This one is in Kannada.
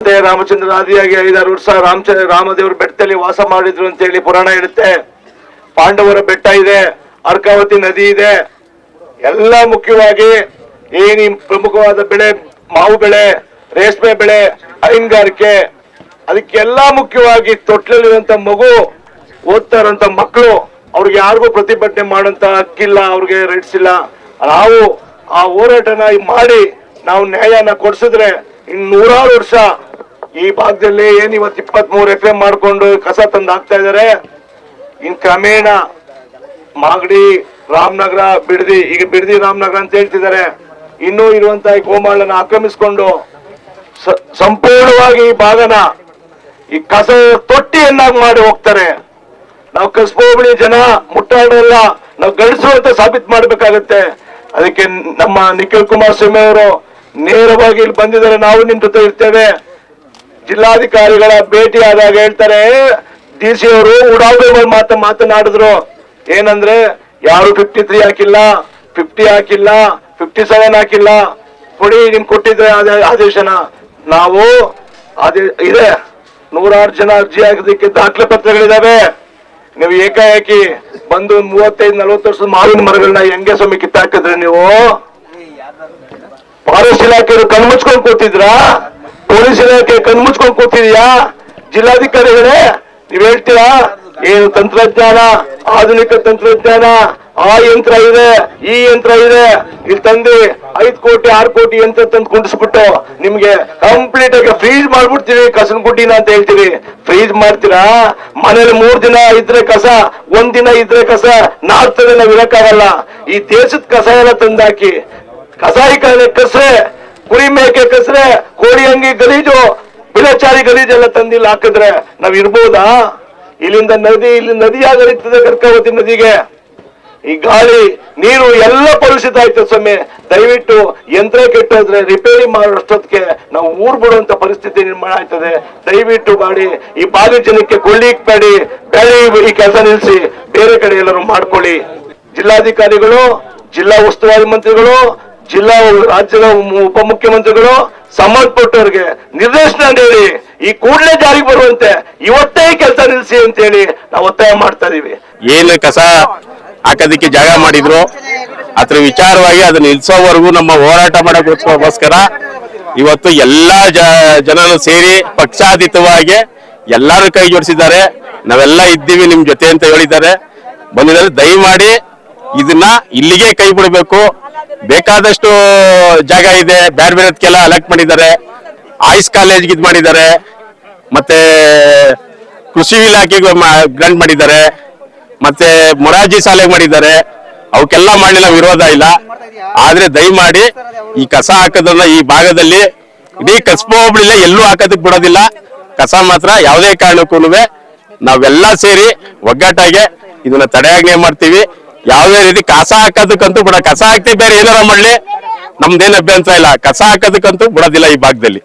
ಮತ್ತೆ ರಾಮಚಂದ್ರ ಆದಿಯಾಗಿ ಐದಾರು ವರ್ಷ ರಾಮಚಂದ್ರ ರಾಮದೇವರ ಬೆಟ್ಟದಲ್ಲಿ ವಾಸ ಮಾಡಿದ್ರು ಅಂತ ಹೇಳಿ ಪುರಾಣ ಇರುತ್ತೆ ಪಾಂಡವರ ಬೆಟ್ಟ ಇದೆ, ಅರ್ಕಾವತಿ ನದಿ ಇದೆ. ಎಲ್ಲ ಮುಖ್ಯವಾಗಿ ಏನಿ ಪ್ರಮುಖವಾದ ಬೆಳೆ, ಮಾವು ಬೆಳೆ, ರೇಷ್ಮೆ ಬೆಳೆ, ಹೈನುಗಾರಿಕೆ, ಅದಕ್ಕೆಲ್ಲ ಮುಖ್ಯವಾಗಿ ತೊಟ್ಲಲ್ಲಿರುವಂತ ಮಗು ಓದ್ತಾ ಇರುವಂತ ಮಕ್ಕಳು, ಅವ್ರಿಗೆ ಯಾರಿಗೂ ಪ್ರತಿಭಟನೆ ಮಾಡುವಂತ ಹಕ್ಕಿಲ್ಲ, ಅವ್ರಿಗೆ ರೈಟ್ಸ್ ಇಲ್ಲ. ನಾವು ಆ ಹೋರಾಟನ ಮಾಡಿ ನಾವು ನ್ಯಾಯನ ಕೊಡ್ಸಿದ್ರೆ ಇನ್ ನೂರಾರು ವರ್ಷ ಈ ಭಾಗದಲ್ಲಿ ಏನ್ ಇವತ್ತು ಇಪ್ಪತ್ತ್ ಮೂರು ಎಕರೆ ಮಾಡ್ಕೊಂಡು ಕಸ ತಂದು ಹಾಕ್ತಾ ಇದಾರೆ? ಇನ್ ಕ್ರಮೇಣ ಮಾಗಡಿ ರಾಮನಗರ ಬಿಡದಿ, ಈಗ ಬಿಡದಿ ರಾಮನಗರ ಅಂತ ಹೇಳ್ತಿದ್ದಾರೆ. ಇನ್ನೂ ಇರುವಂತ ಈ ಗೋಮಾಳನ್ನ ಆಕ್ರಮಿಸಿಕೊಂಡು ಸಂಪೂರ್ಣವಾಗಿ ಈ ಭಾಗನ ಈ ಕಸ ತೊಟ್ಟಿಯನ್ನಾಗಿ ಮಾಡಿ ಹೋಗ್ತಾರೆ. ನಾವು ಕಸಬೋಬಳಿ ಜನ ಮುಟ್ಟಾಡಲ್ಲ ನಾವು ಗಳಿಸುವಂತ ಸಾಬೀತ್ ಮಾಡ್ಬೇಕಾಗತ್ತೆ. ಅದಕ್ಕೆ ನಮ್ಮ ನಿಖಿಲ್ ಕುಮಾರ್ ಸ್ವಾಮಿ ಅವರು ನೇರವಾಗಿ ಇಲ್ಲಿ ಬಂದಿದ್ದಾರೆ. ನಾವು ನಿಮ್ ಜೊತೆ ಇರ್ತೇವೆ. ಜಿಲ್ಲಾಧಿಕಾರಿಗಳ ಭೇಟಿ ಆದಾಗ ಹೇಳ್ತಾರೆ ಡಿ ಸಿ ಅವರು ಉಡಾವಣೆಗಳು ಮಾತ ಮಾತನಾಡಿದ್ರು. ಏನಂದ್ರೆ ಯಾರು ಫಿಫ್ಟಿ ತ್ರೀ ಹಾಕಿಲ್ಲ ಫಿಫ್ಟಿ ಹಾಕಿಲ್ಲ ಫಿಫ್ಟಿ ಸೆವೆನ್ ಹಾಕಿಲ್ಲ. ಕೊಡಿ ನಿಮ್ ಕೊಟ್ಟಿದ್ರೆ ಆದೇ- ಆದೇಶನ. ನಾವು ಅದೇ ಇದೆ. ನೂರಾರು ಜನ ಅರ್ಜಿ ಹಾಕೋದಕ್ಕೆ ದಾಖಲೆ ಪತ್ರಗಳಿದಾವೆ. ನೀವು ಏಕಾಏಕಿ ಬಂದು ಮೂವತ್ತೈದು ನಲವತ್ತು ವರ್ಷದ ಮಾವಿನ ಮರಗಳನ್ನ ಹೆಂಗೆ ಸ್ವಾಮಿ ಕಿತ್ತಾಕಿದ್ರೆ ನೀವು? ಫಾರೆಸ್ಟ್ ಇಲಾಖೆಯವರು ಕಣ್ಮುಚ್ಕೊಂಡು ಕೂತಿದ್ರಾ? ಪೊಲೀಸ್ ಇಲಾಖೆ ಕಣ್ಮುಚ್ಕೊಂಡ್ ಕೂತಿದ್ಯಾ? ಜಿಲ್ಲಾಧಿಕಾರಿಗಳೇ, ನೀವ್ ಹೇಳ್ತೀರಾ? ಏನು ತಂತ್ರಜ್ಞಾನ, ಆಧುನಿಕ ತಂತ್ರಜ್ಞಾನ, ಆ ಯಂತ್ರ ಇದೆ, ಈ ಯಂತ್ರ ಇದೆ. ಇಲ್ಲಿ ತಂದು ಐದ್ ಕೋಟಿ, ಆರು ಕೋಟಿ ಯಂತ್ರ ತಂದು ಕುಂಡಿಸ್ಬಿಟ್ಟು ನಿಮ್ಗೆ ಕಂಪ್ಲೀಟ್ ಆಗಿ ಫ್ರೀಜ್ ಮಾಡ್ಬಿಡ್ತೀವಿ, ಕಸನ್ ಗುಡ್ಡಿನ ಅಂತ ಹೇಳ್ತೀವಿ. ಫ್ರೀಜ್ ಮಾಡ್ತೀರಾ? ಮನೇಲಿ ಮೂರ್ ದಿನ ಇದ್ರೆ ಕಸ, ಒಂದ್ ದಿನ ಇದ್ರೆ ಕಸ, ನಾಲ್ಕು ದಿನ ನಾವ್ ಇರಕ್ಕಾಗಲ್ಲ. ಈ ದೇಶದ ಕಸ ಎಲ್ಲ ತಂದಾಕಿ ಕಸಾಯಿಖಾನೆ ಕಸ್ರೆ. ಕುರಿ ಮೇಕೆ ಕಸ್ರೆ, ಕೋಳಿ ಅಂಗಿ ಗಲೀಜು ಬಿಲಚಾರಿ ಗಲೀಜು ಎಲ್ಲ ತಂದಿಲ್ಲ, ಹಾಕಿದ್ರೆ ನಾವ್ ಇರ್ಬೋದಾ? ಇಲ್ಲಿಂದ ನದಿ, ಇಲ್ಲಿ ನದಿ ಹರಿತದೆ ಕರ್ಕಾವತಿ ನದಿಗೆ. ಈ ಗಾಳಿ, ನೀರು ಎಲ್ಲ ಕಲುಷಿತ ಆಯ್ತು ಸ್ವಾಮಿ. ದಯವಿಟ್ಟು ಯಂತ್ರ ಕೆಟ್ಟೋದ್ರೆ ರಿಪೇರಿ ಮಾಡೋಷ್ಟೊತ್ತಿಗೆ ನಾವು ಊರ್ ಬಿಡುವಂತ ಪರಿಸ್ಥಿತಿ ನಿರ್ಮಾಣ ಆಯ್ತದೆ. ದಯವಿಟ್ಟು ಮಾಡಿ, ಈ ಬಾಲಿ ಜನಕ್ಕೆ ಕೊಳ್ಳಿಕ್ ಬೇಡಿ ಬೇರೆ ಈ ಕೆಲಸ ನಿಲ್ಲಿಸಿ ಬೇರೆ ಕಡೆ ಎಲ್ಲರೂ ಮಾಡ್ಕೊಳ್ಳಿ. ಜಿಲ್ಲಾಧಿಕಾರಿಗಳು, ಜಿಲ್ಲಾ ಉಸ್ತುವಾರಿ ಮಂತ್ರಿಗಳು ಜಿಲ್ಲಾ ರಾಜ್ಯದ ಉಪ- ಉಪಮುಖ್ಯಮಂತ್ರಿಗಳು ಸಂಬಂಧಪಟ್ಟವರಿಗೆ ನಿರ್ದೇಶನ ನೀಡಿ ಈ ಕೂಡಲೇ ಜಾರಿಗೆ ಬರುವಂತೆ ಇವತ್ತೇ ಕೆಲಸ ನಿಲ್ಲಿಸಿ ಅಂತ ಹೇಳಿ ನಾವು ಒತ್ತಾಯ ಮಾಡ್ತಾ ಇದೀವಿ. ಏನು ಕಸ ಹಾಕೋದಿಕ್ಕೆ ಜಾಗ ಮಾಡಿದ್ರು? ಅದ್ರ ವಿಚಾರವಾಗಿ ಅದನ್ನ ನಿಲ್ಸೋವರೆಗೂ ನಮ್ಮ ಹೋರಾಟ ಮಾಡೋಕ್ಕೋಸ್ಕರ ಇವತ್ತು ಎಲ್ಲಾ ಜನರು ಸೇರಿ ಪಕ್ಷಾತೀತವಾಗಿ ಎಲ್ಲರೂ ಕೈ ಜೋಡಿಸಿದ್ದಾರೆ. ನಾವೆಲ್ಲ ಇದ್ದೀವಿ ನಿಮ್ ಜೊತೆ ಅಂತ ಹೇಳಿದ್ದಾರೆ. ಬಂದಿದ್ದಾರೆ. ದಯಮಾಡಿ ಇದನ್ನ ಇಲ್ಲಿಗೆ ಕೈ ಬಿಡಬೇಕು. ಬೇಕಾದಷ್ಟು ಜಾಗ ಇದೆ. ಬೇರೆ ಬೇರೆದಕ್ಕೆಲ್ಲ ಅಲೆಕ್ಟ್ ಮಾಡಿದ್ದಾರೆ. ಆಯ್ಸ್ ಕಾಲೇಜ್ಗೆ ಇದು ಮಾಡಿದ್ದಾರೆ. ಮತ್ತೆ ಕೃಷಿ ಇಲಾಖೆಗೆ ಗ್ರಾಂಟ್ ಮಾಡಿದ್ದಾರೆ. ಮತ್ತೆ ಮೊರಾಜಿ ಶಾಲೆಗೆ ಮಾಡಿದ್ದಾರೆ. ಅವಕ್ಕೆಲ್ಲ ಮಾಡಲಿಲ್ಲ, ವಿರೋಧ ಇಲ್ಲ. ಆದ್ರೆ ದಯಮಾಡಿ ಈ ಕಸ ಹಾಕೋದನ್ನ ಈ ಭಾಗದಲ್ಲಿ ಇಡೀ ಕಸಬೋ ಹೋಗ್ಲಿಲ್ಲ ಎಲ್ಲೂ ಹಾಕೋದಕ್ಕೆ ಬಿಡೋದಿಲ್ಲ. ಕಸ ಮಾತ್ರ ಯಾವುದೇ ಕಾರಣಕ್ಕೂ ನಾವೆಲ್ಲ ಸೇರಿ ಒಗ್ಗಟ್ಟಾಗೆ ಇದನ್ನ ತಡೆಯಾಜ್ಞೆ ಮಾಡ್ತೀವಿ. ಯಾವುದೇ ರೀತಿ ಕಸ ಹಾಕೋದಕ್ಕಂತೂ ಬಿಡ ಕಸ ಹಾಕ್ತಿ ಬೇರೆ ಏನಾರ ಮಾಡ್ಲಿ. ನಮ್ದೇನ್ ಅಭ್ಯಾಸ ಇಲ್ಲ. ಕಸ ಹಾಕೋದಕ್ಕಂತೂ ಬಿಡೋದಿಲ್ಲ ಈ ಭಾಗದಲ್ಲಿ.